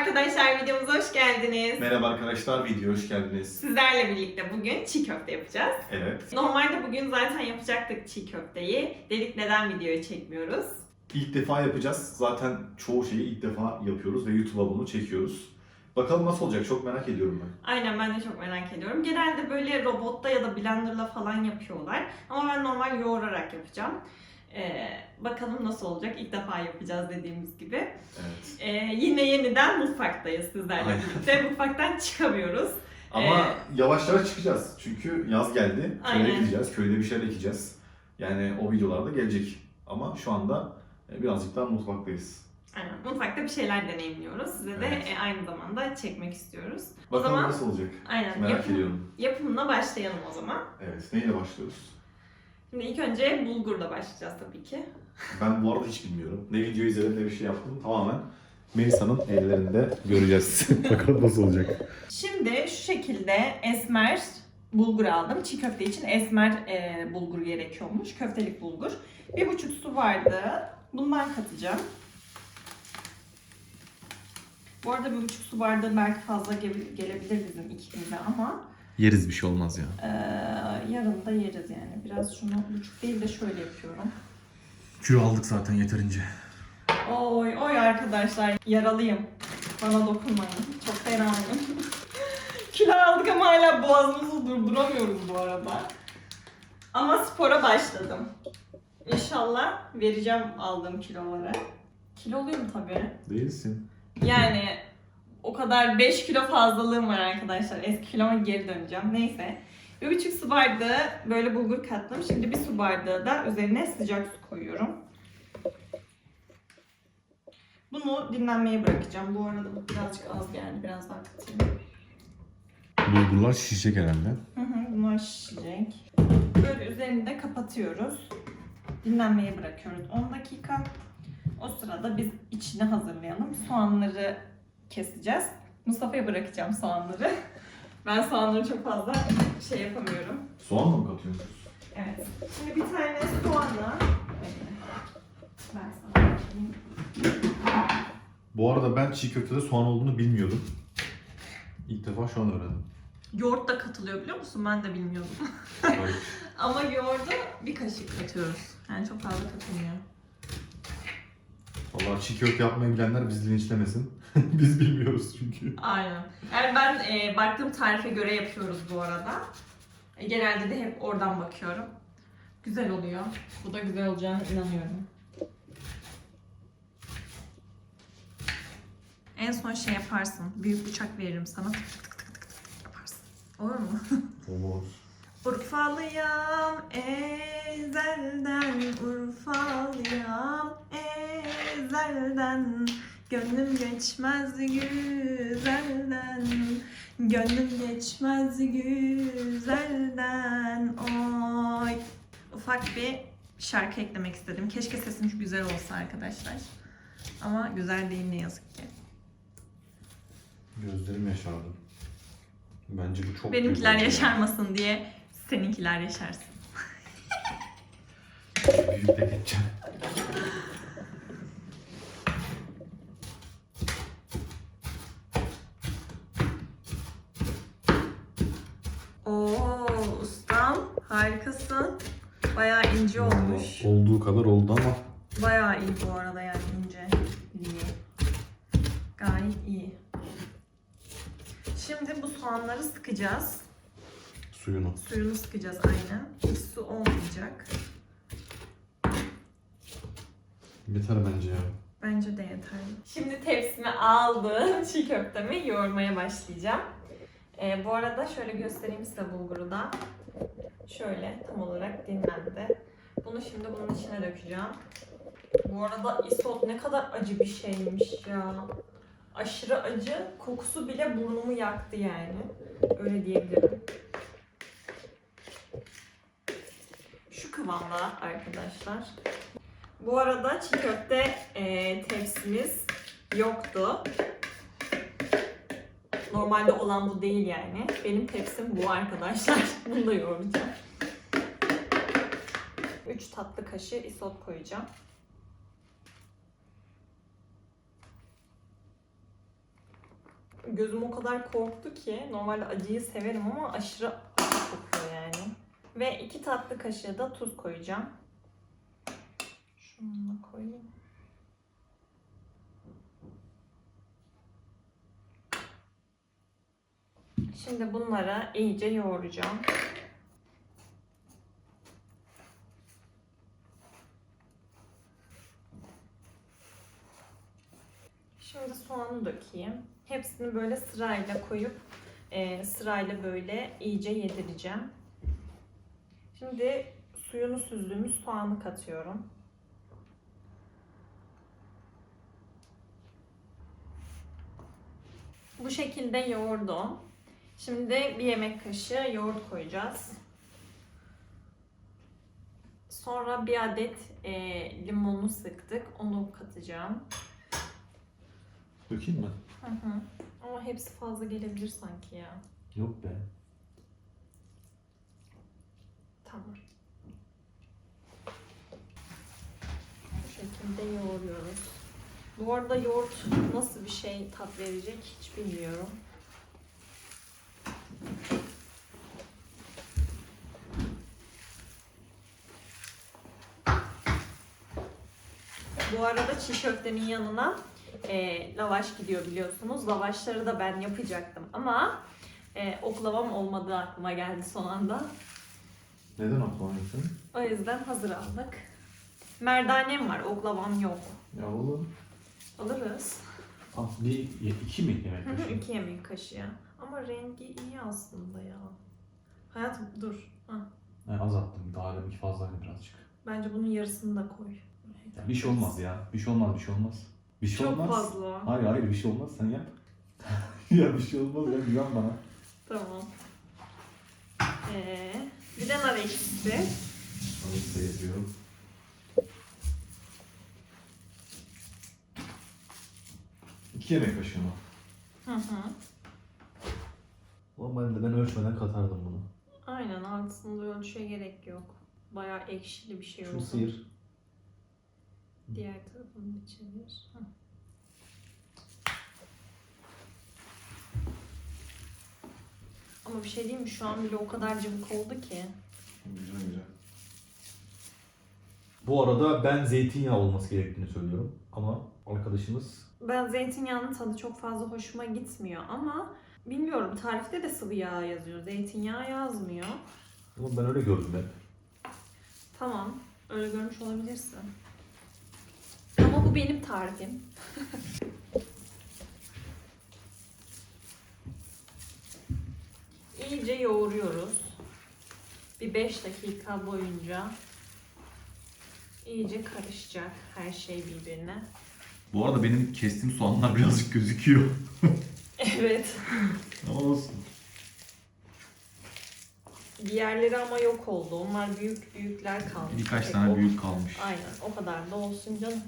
arkadaşlar videomuza hoş geldiniz. Merhaba arkadaşlar, video hoş geldiniz. Sizlerle birlikte bugün çiğ köfte yapacağız. Evet. Normalde bugün zaten yapacaktık çiğ köfteyi. Dedik neden videoyu çekmiyoruz? İlk defa yapacağız. Zaten çoğu şeyi ilk defa yapıyoruz ve YouTube'a bunu çekiyoruz. Bakalım nasıl olacak çok merak ediyorum ben. Aynen ben de çok merak ediyorum. Genelde böyle robotta ya da blenderla falan yapıyorlar. Ama ben normal yoğurarak yapacağım. Ee, bakalım nasıl olacak. İlk defa yapacağız dediğimiz gibi. Evet. Ee, yine yeniden mutfaktayız sizlerle Aynen. birlikte. Mutfaktan çıkamıyoruz. Ama Ee, yavaş yavaş çıkacağız. Çünkü yaz geldi. Köye Aynen. gideceğiz. Köyde bir şeyler ekeceğiz. Yani o videolarda gelecek. Ama şu anda e, birazcık daha mutfaktayız. Aynen. Mutfakta bir şeyler deneyimliyoruz. Size de Evet. e, aynı zamanda çekmek istiyoruz. o Bakalım zaman nasıl olacak. aynen Merak yapım- ediyorum. yapımına başlayalım o zaman. Evet. Neyle başlıyoruz? Şimdi ilk önce bulgurla başlayacağız tabii ki. Ben bu arada hiç bilmiyorum. Ne video izledim ne bir şey yaptım. Tamamen Melisa'nın ellerinde göreceğiz. Bakalım nasıl olacak. Şimdi şu şekilde esmer bulgur aldım. Çiğ köfte için esmer e, bulgur gerekiyormuş. Köftelik bulgur. Bir buçuk su vardı. Bundan katacağım. Bu arada bir buçuk su bardağı belki fazla ge- gelebilir bizim ikimize ama Yeriz bir şey olmaz ya. e, yarın da yeriz yani. Biraz şunu buçuk değil de şöyle yapıyorum. Kilo aldık zaten yeterince. Oy oy arkadaşlar yaralıyım. Bana dokunmayın. Çok fenayım. Kilo aldık ama hala boğazımızı durduramıyoruz bu arada. Ama spora başladım. İnşallah vereceğim aldığım kiloları. Kiloluyum tabii. Değilsin. Yani o kadar 5 kilo fazlalığım var arkadaşlar. Eski kiloma geri döneceğim. Neyse. Bir buçuk su bardağı böyle bulgur kattım. Şimdi bir su bardağı da üzerine sıcak su koyuyorum. Bunu dinlenmeye bırakacağım. Bu arada bu birazcık az geldi. Biraz daha katayım. Bulgurlar şişecek herhalde. Hı hı, bunlar şişecek. Böyle üzerini de kapatıyoruz. Dinlenmeye bırakıyoruz 10 dakika. O sırada biz içini hazırlayalım. Soğanları keseceğiz. Mustafa'ya bırakacağım soğanları. Ben soğanları çok fazla şey yapamıyorum. Soğan mı katıyorsunuz? Evet. Şimdi bir tane soğanla ben sana bakayım. Bu arada ben çiğ köftede soğan olduğunu bilmiyordum. İlk defa şu an öğrendim. Yoğurt da katılıyor biliyor musun? Ben de bilmiyordum. Ama yoğurda bir kaşık katıyoruz. Yani çok fazla katılmıyor. Vallahi çiğ köfte yapmayı bilenler bizi linçlemesin. Biz bilmiyoruz çünkü. Aynen. Yani ben e, baktığım tarife göre yapıyoruz bu arada. E, genelde de hep oradan bakıyorum. Güzel oluyor. Bu da güzel olacağına inanıyorum. En son şey yaparsın. Büyük bıçak veririm sana. Tık tık tık tık tık tık yaparsın. Olur mu? Olur. Urfalıyam ezelden Urfalıyam ezelden Gönlüm geçmez güzelden Gönlüm geçmez güzelden Oy Ufak bir şarkı eklemek istedim. Keşke sesim güzel olsa arkadaşlar. Ama güzel değil ne yazık ki. Gözlerim yaşardı. Bence bu çok Benimkiler büyük oldu yaşarmasın diye seninkiler yaşarsın. ya. Büyük de geçeceğim. Oo ustam harikasın. Bayağı ince olmuş. Olduğu kadar oldu ama Bayağı iyi bu arada yani ince. İyi. Gayet iyi. Şimdi bu soğanları sıkacağız. suyunu. Suyunu sıkacağız aynen. Hiç su olmayacak. Yeter bence ya. Bence de yeterli. Şimdi tepsime aldım. Çiğ köftemi yoğurmaya başlayacağım. Ee, bu arada şöyle göstereyim size bulguru da. Şöyle tam olarak dinlendi. Bunu şimdi bunun içine dökeceğim. Bu arada isot ne kadar acı bir şeymiş ya. Aşırı acı. Kokusu bile burnumu yaktı yani. Öyle diyebilirim. Şu kıvamda arkadaşlar. Bu arada çiğ köfte e, tepsimiz yoktu. Normalde olan bu değil yani. Benim tepsim bu arkadaşlar. Bunu da yoğuracağım. 3 tatlı kaşığı isot koyacağım. Gözüm o kadar korktu ki normalde acıyı severim ama aşırı kokuyor yani. Ve iki tatlı kaşığı da tuz koyacağım. Şunu da koyayım. Şimdi bunları iyice yoğuracağım. Şimdi dökeyim. Hepsini böyle sırayla koyup e, sırayla böyle iyice yedireceğim. Şimdi suyunu süzdüğümüz soğanı katıyorum. Bu şekilde yoğurdum. Şimdi bir yemek kaşığı yoğurt koyacağız. Sonra bir adet e, limonu sıktık. Onu katacağım. Dökeyim mi? Hı hı. Ama hepsi fazla gelebilir sanki ya. Yok be. Tamam. Bu şekilde yoğuruyoruz. Bu arada yoğurt nasıl bir şey tat verecek hiç bilmiyorum. Bu arada çiğ köftenin yanına e, lavaş gidiyor biliyorsunuz. Lavaşları da ben yapacaktım ama e, oklavam olmadığı aklıma geldi son anda. Neden atlamadın? O yüzden hazır aldık. Merdanem var, oklavam yok. Ya oğlum. Alırız. Ah, bir, iki mi yemek Hı hı, kaşığı? İki yemek kaşığı. Ama rengi iyi aslında ya. Hayatım dur. Ha. Yani azalttım. Daha demek ki fazlaydı birazcık. Bence bunun yarısını da koy. Bir şey olmaz ya. Bir şey olmaz, bir şey olmaz. Bir şey Çok olmaz. fazla. Hayır hayır bir şey olmaz sen yap. ya bir şey olmaz ya güven bana. Tamam. Ee, bir de nar ekşisi. Alıp da yapıyorum. İki yemek kaşığı mı? Hı hı. Normalde ben ölçmeden katardım bunu. Aynen altında ölçüye gerek yok. Bayağı ekşili bir şey Şunu oldu. sıyır. Diğer tarafını çevir. Hı. Ama bir şey diyeyim mi? Şu an bile o kadar cıvık oldu ki. Güzel güzel. Bu arada ben zeytinyağı olması gerektiğini söylüyorum. Ama arkadaşımız Ben zeytinyağının tadı çok fazla hoşuma gitmiyor ama bilmiyorum tarifte de sıvı yağ yazıyor. Zeytinyağı yazmıyor. ama ben öyle gördüm hep. Tamam. Öyle görmüş olabilirsin. Ama bu benim tarifim. İyice yoğuruyoruz. Bir 5 dakika boyunca iyice karışacak her şey birbirine. Bu arada benim kestiğim soğanlar birazcık gözüküyor. Evet. Ama olsun. Diğerleri ama yok oldu. Onlar büyük büyükler kalmış. Birkaç Tek tane o- büyük kalmış. Aynen o kadar da olsun canım.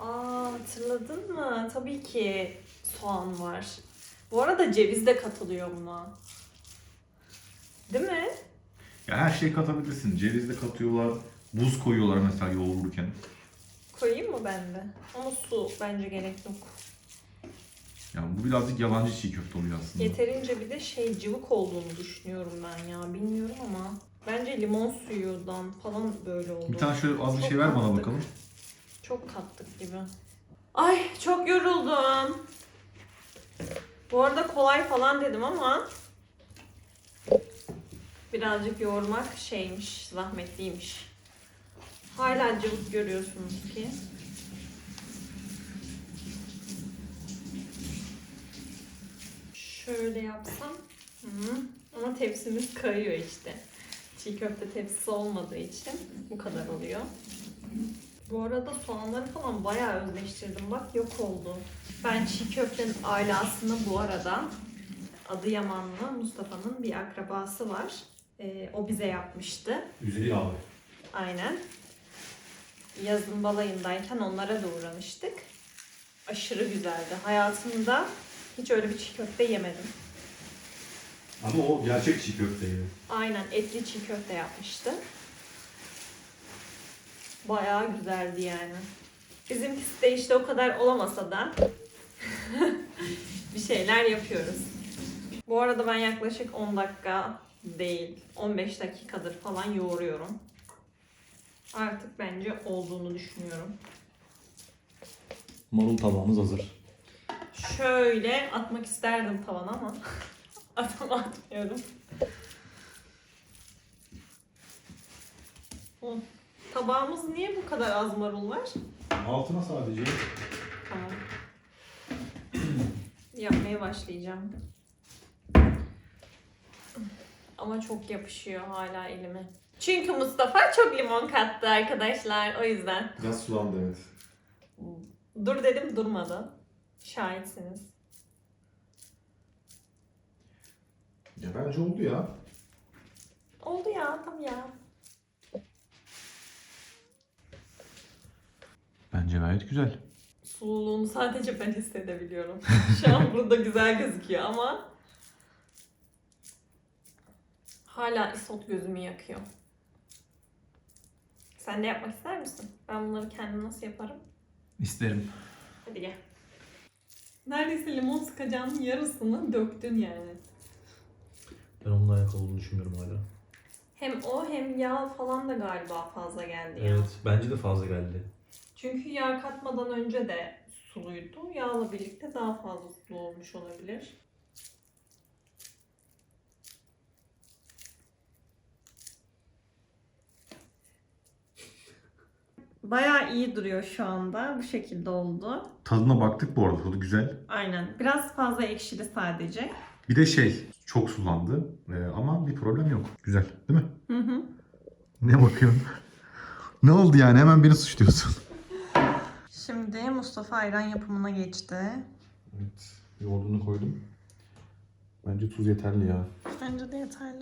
Aa hatırladın mı? Tabii ki soğan var. Bu arada ceviz de katılıyor buna. Değil mi? Ya her şey katabilirsin. Ceviz de katıyorlar. Buz koyuyorlar mesela yoğururken. Koyayım mı ben de? Ama su bence gerek yok. Yani bu birazcık yalancı çiğ köfte oluyor aslında. Yeterince bir de şey cıvık olduğunu düşünüyorum ben ya. Bilmiyorum ama. Bence limon suyundan falan böyle oldu. Bir tane şöyle az bir Çok şey ver bana kattık. bakalım. Çok kattık gibi. Ay çok yoruldum. Bu arada kolay falan dedim ama birazcık yoğurmak şeymiş, zahmetliymiş. Hala cıvık görüyorsunuz ki. Şöyle yapsam. Hı. Ama tepsimiz kayıyor işte. Çiğ köfte tepsisi olmadığı için bu kadar oluyor. Bu arada soğanları falan bayağı özleştirdim. Bak yok oldu. Ben çiğ köftenin alasını bu arada Adıyamanlı Mustafa'nın bir akrabası var. Ee, o bize yapmıştı. Üzeri abi. Aynen. Yazın balayındayken onlara da uğramıştık. Aşırı güzeldi. Hayatımda hiç öyle bir çiğ köfte yemedim. Ama o gerçek çiğ köfteydi. Aynen etli çiğ köfte yapmıştı. Bayağı güzeldi yani. Bizimkisi de işte o kadar olamasa da bir şeyler yapıyoruz. Bu arada ben yaklaşık 10 dakika değil, 15 dakikadır falan yoğuruyorum. Artık bence olduğunu düşünüyorum. Marul tabağımız hazır. Şöyle atmak isterdim tavana ama atam atmıyorum. Tabağımız niye bu kadar az marul var? Altına sadece Tamam. Yapmaya başlayacağım. Ama çok yapışıyor hala elime. Çünkü Mustafa çok limon kattı arkadaşlar o yüzden. Biraz sulandı evet. Dur dedim durmadı. Şahitsiniz. Ya bence oldu ya. Oldu ya tam ya. Bence gayet güzel. Sululuğunu sadece ben hissedebiliyorum. Şu an burada güzel gözüküyor ama hala isot gözümü yakıyor. Sen de yapmak ister misin? Ben bunları kendim nasıl yaparım? İsterim. Hadi gel. Neredeyse limon sıkacağının yarısını döktün yani. Ben onunla alakalı olduğunu düşünmüyorum hala. Hem o hem yağ falan da galiba fazla geldi ya. Evet, bence de fazla geldi. Çünkü yağ katmadan önce de suluydu. Yağla birlikte daha fazla sulu olmuş olabilir. Bayağı iyi duruyor şu anda. Bu şekilde oldu. Tadına baktık bu arada tadı güzel. Aynen. Biraz fazla ekşidi sadece. Bir de şey çok sulandı Ee, ama bir problem yok. Güzel değil mi? Hı hı. Ne bakıyorsun? ne oldu yani hemen beni suçluyorsun. Şimdi Mustafa ayran yapımına geçti. Evet, yoğurdunu koydum. Bence tuz yeterli ya. Bence de yeterli.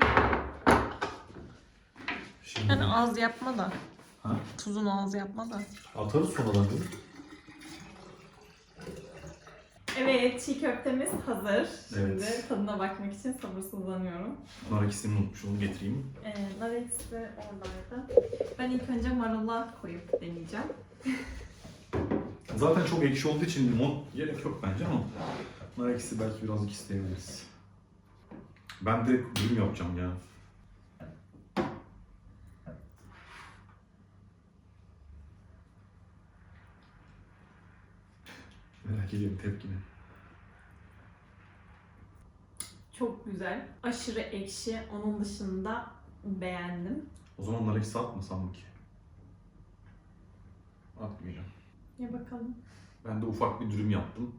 Şimdi Yani az yapma da. Ha? Tuzunu az yapma da. atarız sonradan değil mi? Evet, çiğ köftemiz hazır. Şimdi Evet. tadına bakmak için sabırsızlanıyorum. Nar ikisini unutmuşum, onu getireyim. Ee, nar ekşisi oradaydı. Ben ilk önce marula koyup deneyeceğim. Zaten çok ekşi olduğu için limon gerek yok bence ama nar ekşisi belki birazcık isteyebiliriz. Ben de dürüm yapacağım ya. Merak ediyorum tepkini. Çok güzel. Aşırı ekşi. Onun dışında beğendim. O zaman nar ekşisi atmasam ki? Atmayacağım. Ya bakalım. Ben de ufak bir dürüm yaptım.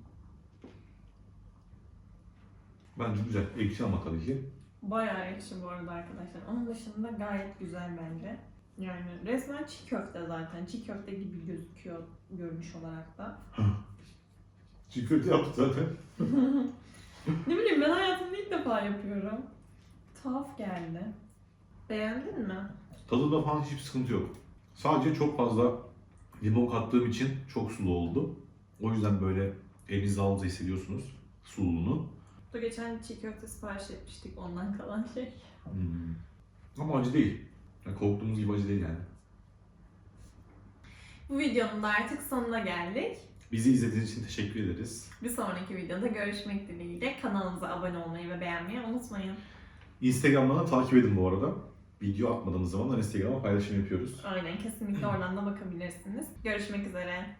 Bence güzel. Ekşi ama tabii ki. Bayağı ekşi bu arada arkadaşlar. Onun dışında gayet güzel bence. Yani resmen çiğ köfte zaten. Çiğ köfte gibi gözüküyor görünüş olarak da. Çiğ köfte yaptı zaten. ne bileyim ben hayatımda ilk defa yapıyorum. Tuhaf geldi. Beğendin mi? Tadında falan hiçbir sıkıntı yok. Sadece çok fazla limon kattığım için çok sulu oldu. O yüzden böyle elinizde aldığınızda hissediyorsunuz sululuğunu. Bu geçen çiğ köfte sipariş etmiştik ondan kalan şey. Hmm. Ama acı değil. Yani korktuğumuz gibi acı değil yani. Bu videonun da artık sonuna geldik. Bizi izlediğiniz için teşekkür ederiz. Bir sonraki videoda görüşmek dileğiyle kanalımıza abone olmayı ve beğenmeyi unutmayın. Instagram'dan da takip edin bu arada. Video atmadığımız zaman da Instagram'a paylaşım yapıyoruz. Aynen kesinlikle oradan da bakabilirsiniz. Görüşmek üzere.